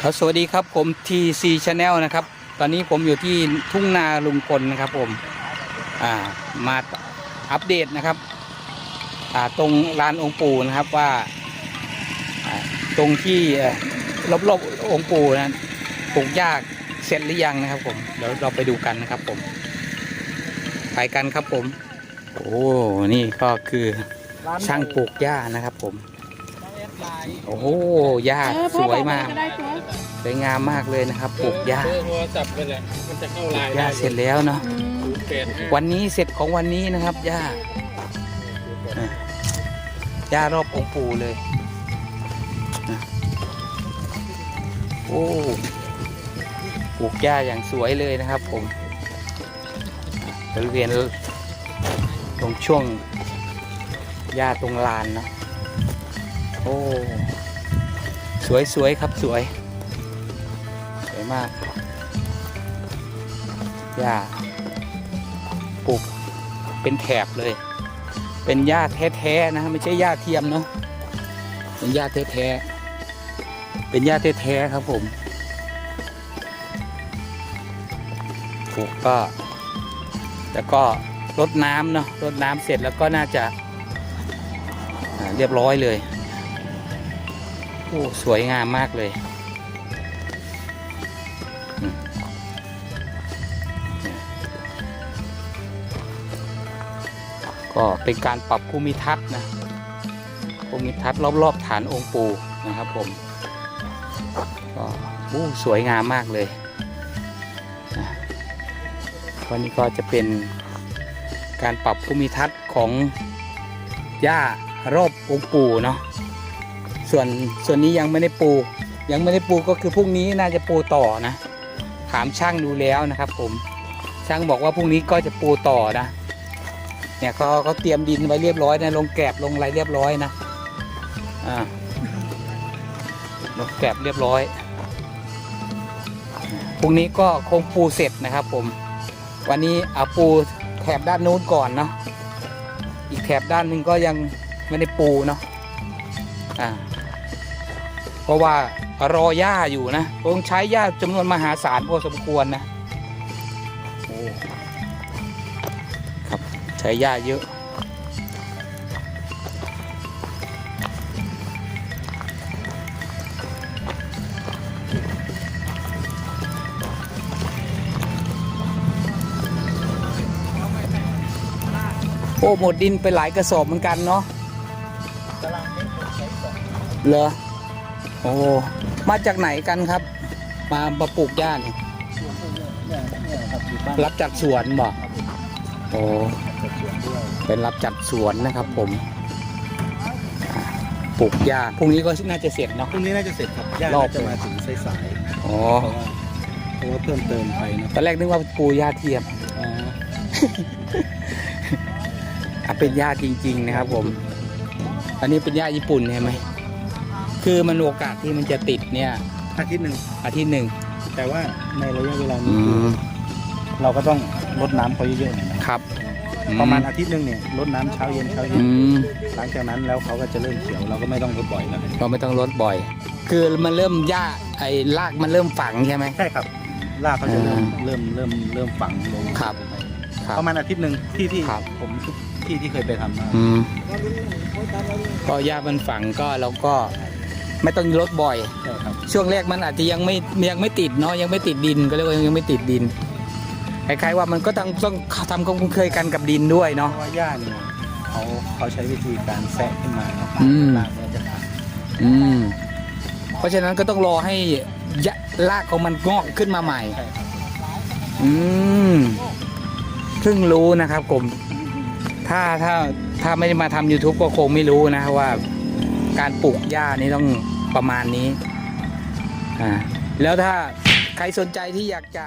ครับสวัสดีครับผม TC Channel นะครับ ตอนนี้ผมอยู่ที่ทุ่งนาลุงพลนะครับผมอ่ามาอัปเดตนะครับอ่าตรงลานองค์ปู่นะครับว่าอ่าตรงที่เอ่อรอบๆองค์ปู่นะปลูกหญ้าเสร็จหรือยังนะครับผมเดี๋ยวเราไปดูกันนะครับผม ไปกันครับผม โอ้นี่ก็คือช่างปลูกหญ้านะครับผม โอ้โหหญ้าเออสพ่อวยบอกมากก็ได้ตัวสวยงามมากเลยนะครับปลูกหญ้าเบอร์โทรศัพท์ไปแหละมันจะเข้าไลน์หญ้าเสร็จแล้วเนาะอืมศูนย์แปดห้าวันนี้เสร็จของวันนี้นะครับหญ้าอะหญ้ารอบองค์ปู่เลยนะโอ้ปลูกหญ้าอย่างสวยเลยนะครับ ผมบริเวณตรงช่วงหญ้าตรงลานเนาะโอ้สวยสวยครับสวย สวยมากหญ้าปลูกเป็นแถบเลย เป็นหญ้าแท้ๆนะไม่ใช่หญ้าเทียมเนาะเป็นหญ้าแท้ๆเป็นหญ้าแท้ๆครับผมปลูกก็แล้วก็รดน้ำเนาะรดน้ำเสร็จแล้วก็น่าจะเรียบร้อยเลย โอ้สวยงามมากเลยก็เป็นการปรับภูมิทัศน์นะภูมิทัศน์รอบๆฐานองค์ปู่นะครับผมก็อู้สวยงามมากเลยวันนี้ก็จะเป็นการปรับภูมิทัศน์ของหญ้ารอบองค์ปู่เนาะ ส่วนส่วนนี้ยังไม่ได้ปู ยังไม่ได้ปูก็คือพรุ่งนี้น่าจะปูต่อนะ ถามช่างดูแล้วนะครับ ผมช่างบอกว่าพรุ่งนี้ก็จะปูต่อนะ เนี่ยเขาเขาเตรียมดินไว้เรียบร้อยนะลงแกลบลงอะไรเรียบร้อยนะอ่าลงแกลบเรียบร้อยพรุ่งนี้ก็คงปูเสร็จนะครับ ผม วันนี้เอาปูแถบด้านนู้นก่อนเนาะอีกแถบด้านหนึ่งก็ยังไม่ได้ปูเนาะอ่า เพราะว่ารอหญ้าอยู่นะต้องใช้หญ้าจำนวนมหาศาลพอสมควรนะโอ้ครับใช้หญ้าเยอะโอ้หมดดินไปหลายกระสอบเหมือนกันเนาะเหรอ โอ้มาจากไหนกันครับ มามาปลูกหญ้าเนี่ยเนี่ยเนี่ยครับอยู่บ้านรับจัดสวนบ่โอ้เป็นรับจัดสวนนะครับ ผมอ่าปลูกหญ้าพรุ่งนี้ก็น่าจะเสร็จเนาะ พรุ่งนี้น่าจะเสร็จครับญาติรอบ น่าจะมาถึงสายอ๋อๆเพราะว่าเพราะว่าเพิ่มเติมไปนะตอนแรกนึกว่าปูหญ้าเทียมอ๋ออะเป็นหญ้าจริง ๆ นะครับ ผม อันนี้เป็นหญ้าญี่ปุ่นใช่ไหม คือมันโอกาสที่มันจะติดเนี่ยอาทิตย์หนึ่งอาทิตย์หนึ่งแต่ว่าในระยะเวลาอืนี้คือมเราก็ต้องรดน้ำเขาเยอะๆหน่อยนะครับ ประมาณอาทิตย์หนึ่งเนี่ยรดน้ำเช้าเย็นเช้าเย็อืนมหลังจากนั้นแล้วเขาก็จะเริ่มเขียวเราก็ไม่ต้องรดบ่อยแล้วก็ไม่ต้องลดบ่อย คือมันเริ่มหญ้าไอ้รากมันเริ่มฝังใช่ไหม ใช่ครับรากเขาจะเริ่มอ่าเริ่มเริ่มเริ่มฝังลงครับครับประมาณอาทิตย์หนึ่งที่ที่ครับ ผมทุกที่ที่เคยไปทำมา อืมก็หญ้ามันฝังก็เราก็ ไม่ต้องลดบ่อย ใช่ครับ ช่วงแรกมันอาจจะยังไม่ยังไม่ติดเนาะยังไม่ติดดินก็เรียกว่ายังไม่ติดดินคล้ายๆว่ามันก็ต้องต้องทำความคุ้นเคยกันกับดินด้วยเพเนาะ ราะว่าหญ้าเนี่ยเขาเขาใช้วิธีการแซะขึ้นมาเนาะอืม รากเนี่ยจะขาดอืมเพราะฉะนั้นก็ต้องรอให้ยะรากของมันงอกขึ้นมาใหม่ ใช่ครับอืมเพิ่งรู้นะครับผม ถ้าถ้าถ้าไม่ได้มาทำ YouTube ก็คงไม่รู้นะว่า การปลูกหญ้านี่ต้องประมาณนี้อ่าแล้วถ้าใครสนใจที่อยากจะ